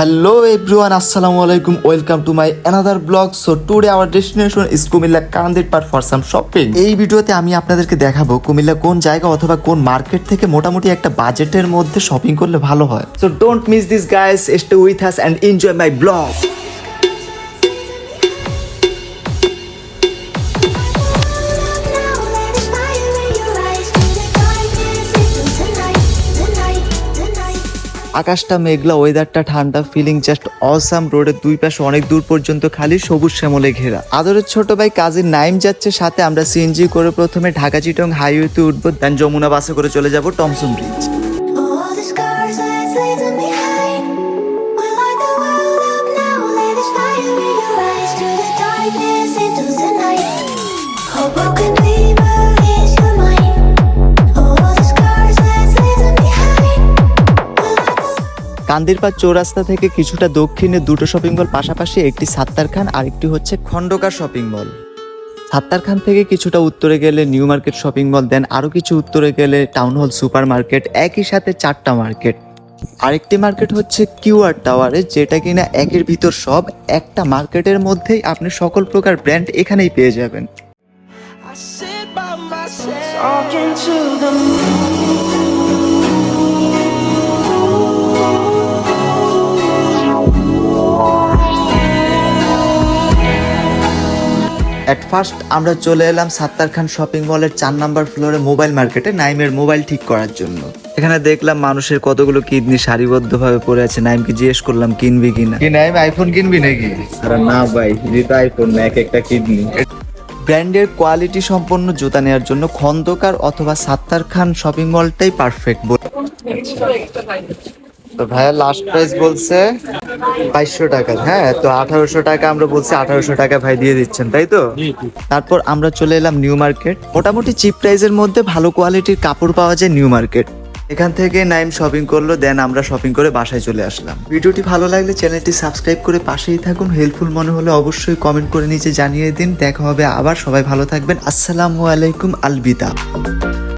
Hello everyone আসসালামু আলাইকুম welcome to my another blog so today our destination is Comilla Kandirpar for some shopping এই ভিডিওতে আমি আপনাদেরকে দেখাবো কুমিল্লা কোন জায়গা অথবা কোন মার্কেট থেকে মোটামুটি একটা বাজেটের মধ্যে শপিং করলে ভালো হয়। So don't miss this guys stay with us and enjoy my blog আকাশটা মেঘলা ওয়েদারটা ঠান্ডা ফিলিং জাস্ট অসাম রোডের দুই পাশে অনেক দূর পর্যন্ত খালি সবুজ শ্যামলে ঘেরা। আদরের ছোট ভাই কাজের নাইম যাচ্ছে সাথে, আমরা সিএনজি করে প্রথমে ঢাকা চিটং হাইওয়েতে উঠবো দেন যমুনা বাসে করে চলে যাব টমসন ব্রিজ কান্দিরপাড় চৌরাস্তা থেকে কিছুটা দক্ষিণে দুটো শপিং মল পাশাপাশি একটি সাত্তার খান আর একটি হচ্ছে খন্দকার শপিং মল সাত্তার খান থেকে কিছুটা উত্তরে গেলে new market shopping mall then আরও কিছু উত্তরে গেলে টাউন হল সুপার মার্কেট একই সাথে চারটা মার্কেট আরেকটি মার্কেট হচ্ছে কিউআর টাওয়ারে যেটা কিনা একের ভিতর সব, একটা মার্কেটের মধ্যেই আপনি সকল প্রকার ব্র্যান্ড এখানেই পেয়ে যাবেন। অ্যাট ফার্স্ট আমরা চলে এলাম সাত্তার খান শপিং মলের চার নাম্বার ফ্লোরে মোবাইল মার্কেটে নাইমের মোবাইল ঠিক করার জন্য। এখানে দেখলাম মানুষের কতগুলো কিডনি সারিবদ্ধভাবে পড়ে আছে। নাইমকে জিজ্ঞেস করলাম কিনবি কিনা? কি নাইম আইফোন কিনবি নাকি? আরে না ভাই যেহেতু আইফোন না এক একটা কিডনি। ব্র্যান্ডের কোয়ালিটি সম্পন্ন জুতা নেওয়ার জন্য খন্দকার অথবা সাত্তার খান শপিং মলটাই পারফেক্ট তো ভাইয়া লাস্ট প্রাইস বলছে? বাইশশো টাকা। হ্যাঁ তো আঠারোশো টাকা আমরা বলছি আঠারোশো টাকা ভাই দিয়ে দিচ্ছেন তাই তো? তারপর আমরা চলে এলাম নিউ মার্কেট। মোটামুটি চিপ প্রাইসের মধ্যে ভালো কোয়ালিটির কাপড় পাওয়া যায় নিউ মার্কেট। এখান থেকে নাইম শপিং করল দেন আমরা শপিং করে বাসায় চলে আসলাম। ভিডিওটি ভালো লাগলে চ্যানেলটি সাবস্ক্রাইব করে পাশেই থাকুন। হেল্পফুল মনে হলে অবশ্যই কমেন্ট করে নিচে জানিয়ে দিন। দেখা হবে আবার। সবাই ভালো থাকবেন। আসসালামু আলাইকুম আলবিদা।